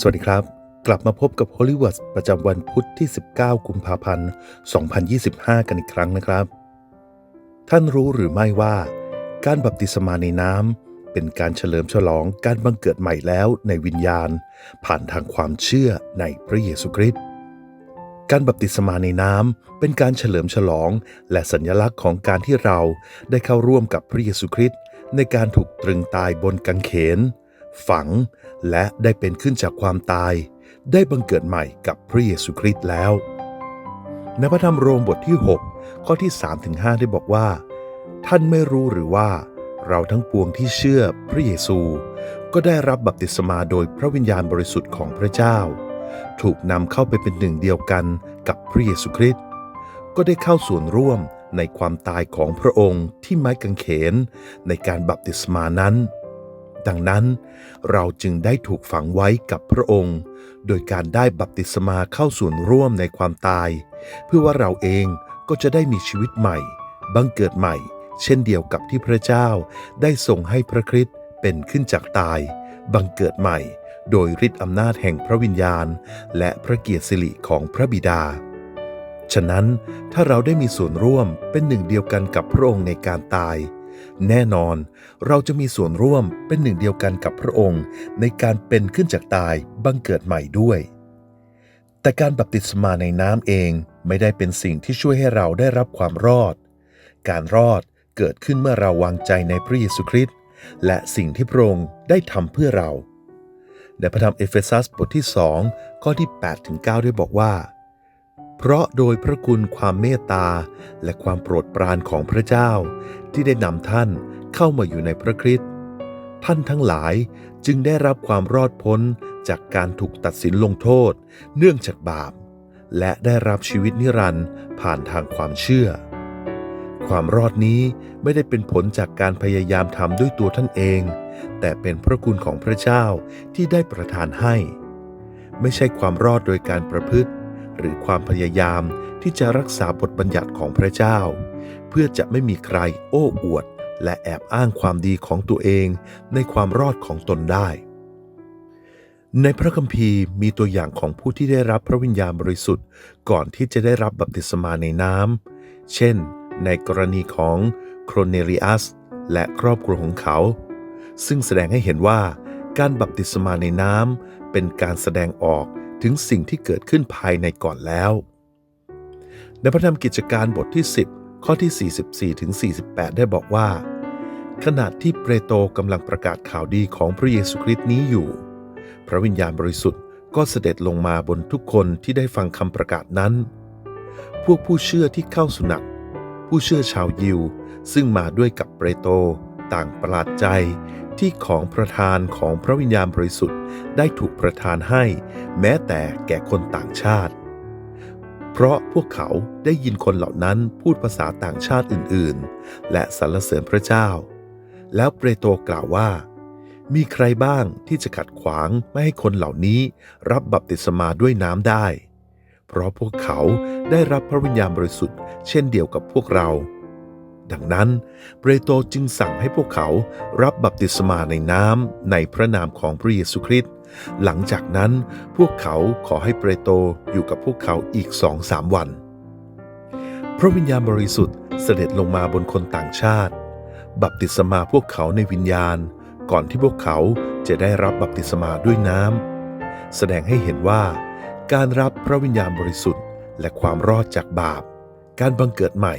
สวัสดีครับ กลับมาพบกับ h o l l y w o o d ประจำวันพุธที่ 19 กุมภาพันธ์ 2025 กันอีกครั้งนะครับ ท่านรู้หรือไม่ว่า การบัพติศมาในน้ำเป็นการเฉลิมฉลองการบังเกิดใหม่แล้วในวิญญาณ ผ่านทางความเชื่อในพระเยซูคริสต์การบัพติศมาในน้ำเป็นการเฉลิมฉลองและสัญลักษณ์ของการที่เราได้เข้าร่วมกับพระเยซูคริสต์ในการถูกตรึงตายบนกังเขน ฝัง และได้เป็นขึ้นจากความตาย ได้บังเกิดใหม่กับพระเยซูคริสต์แล้ว ในพระธรรมโรมบทที่ 6 ข้อที่ 3-5 ได้บอกว่า ท่านไม่รู้หรือว่า เราทั้งปวงที่เชื่อพระเยซู ก็ได้รับบัพติศมาโดยพระวิญญาณบริสุทธิ์ของพระเจ้า ถูกนำเข้าไปเป็นหนึ่งเดียวกันกับพระเยซูคริสต์ก็ได้เข้าส่วนร่วมในความตายของพระองค์ที่ไม้กางเขนในการบัพติศมานั้น ดังนั้น เราจึงได้ถูกฝังไว้กับพระองค์ โดยการได้บัพติศมาเข้าส่วนร่วมในความตาย เพื่อว่าเราเองก็จะได้มีชีวิตใหม่ บังเกิดใหม่ เช่นเดียวกับที่พระเจ้าได้ทรงให้พระคริสต์เป็นขึ้นจากตาย บังเกิดใหม่ โดยฤทธิอำนาจแห่งพระวิญญาณ และพระเกียรติสิริของพระบิดาฉะนั้นถ้าเราได้มีส่วนร่วมเป็นหนึ่งเดียวกันกับพระองค์ในการตาย แน่นอน เราจะมีส่วนร่วมเป็นหนึ่งเดียวกันกับพระองค์ ในการเป็นขึ้นจากตายบังเกิดใหม่ด้วย แต่การบัพติศมาในน้ำเองไม่ได้เป็นสิ่งที่ช่วยให้เราได้รับความรอด การรอดเกิดขึ้นเมื่อเราวางใจในพระเยซูคริสต์และสิ่งที่พระองค์ได้ทำเพื่อเราในพระธรรมเอเฟซัสบทที่ 2 ข้อที่8ถึง9ได้บอกว่า เพราะโดยพระคุณความเมตตา และความโปรดปรานของพระเจ้า ที่ได้นำท่านเข้ามาอยู่ในพระคริสต์ท่านทั้งหลายจึงได้รับความรอดพ้นจากการถูกตัดสินลงโทษ เนื่องจากบาป และได้รับชีวิตนิรันดร์ผ่านทางความเชื่อ ความรอดนี้ไม่ได้เป็นผลจากการพยายามทำด้วยตัวท่านเอง แต่เป็นพระคุณของพระเจ้าที่ได้ประทานให้ ไม่ใช่ความรอดโดยการประพฤติ หรือความพยายามที่จะรักษาบทบัญญัติของพระเจ้า เพื่อจะไม่มีใครโอ้อวด และแอบอ้างความดีของตัวเองในความรอดของตนได้ ในพระคัมภีร์มีตัวอย่างของผู้ที่ได้รับพระวิญญาณบริสุทธิ์ก่อนที่จะได้รับบัพติศมาในน้ำเช่น ในกรณีของโครเนลิอัสและครอบครัวของเขา ซึ่งแสดงให้เห็นว่าการบัพติศมาในน้ำเป็นการแสดงออก ถึงสิ่งที่เกิดขึ้นภายในก่อนแล้ว ในพระธรรมกิจการบทที่ 10 ข้อที่ 44ถึง48 ได้บอกว่า ขณะที่เปโตรกำลังประกาศข่าวดีของพระเยซูคริสต์นี้อยู่ พระวิญญาณบริสุทธิ์ก็เสด็จลงมาบนทุกคนที่ได้ฟังคำประกาศนั้น พวกผู้เชื่อที่เข้าสุนักผู้เชื่อชาวยิว ซึ่งมาด้วยกับเปโตรต่างประหลาดใจ ที่ของประทานของพระวิญญาณบริสุทธิ์ได้ถูกประทานให้ แม้แต่แก่คนต่างชาติ เพราะพวกเขาได้ยินคนเหล่านั้นพูดภาษาต่างชาติอื่นๆ และสรรเสริญพระเจ้า แล้วเปโตรกล่าวว่า มีใครบ้างที่จะขัดขวางไม่ให้คนเหล่านี้รับบัพติศมาด้วยน้ำได้ เพราะพวกเขาได้รับพระวิญญาณบริสุทธิ์เช่นเดียวกับพวกเรา ดังนั้นเปโตรจึงสั่งให้พวกเขารับบัพติศมาในน้ำในพระนามของพระเยซูคริสต์หลังจากนั้นพวกเขาขอให้เปโตรอยู่กับพวกเขาอีกสองสามวัน พระวิญญาณบริสุทธิ์เสด็จลงมาบนคนต่างชาติ บัพติศมาพวกเขาในวิญญาณ ก่อนที่พวกเขาจะได้รับบัพติศมาด้วยน้ำแสดงให้เห็นว่า การรับพระวิญญาณบริสุทธิ์ และความรอดจากบาป การบังเกิดใหม่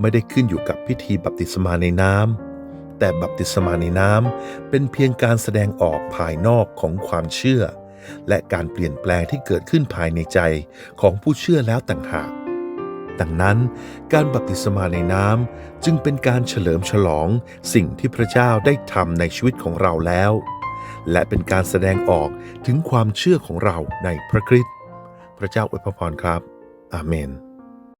ไม่ได้ขึ้นอยู่กับพิธีบัพติศมาในน้ำแต่บัพติศมาในน้ำเป็นเพียงการแสดงออกภายนอกของความเชื่อ และการเปลี่ยนแปลงที่เกิดขึ้นภายในใจของผู้เชื่อแล้วต่างหากดังนั้นการบัพติศมาในน้ำจึงเป็นการเฉลิมฉลองสิ่งที่พระเจ้าได้ทำในชีวิตของเราแล้ว และเป็นการแสดงออกถึงความเชื่อของเราในพระคริสต์พระเจ้าอวยพรครับ อาเมน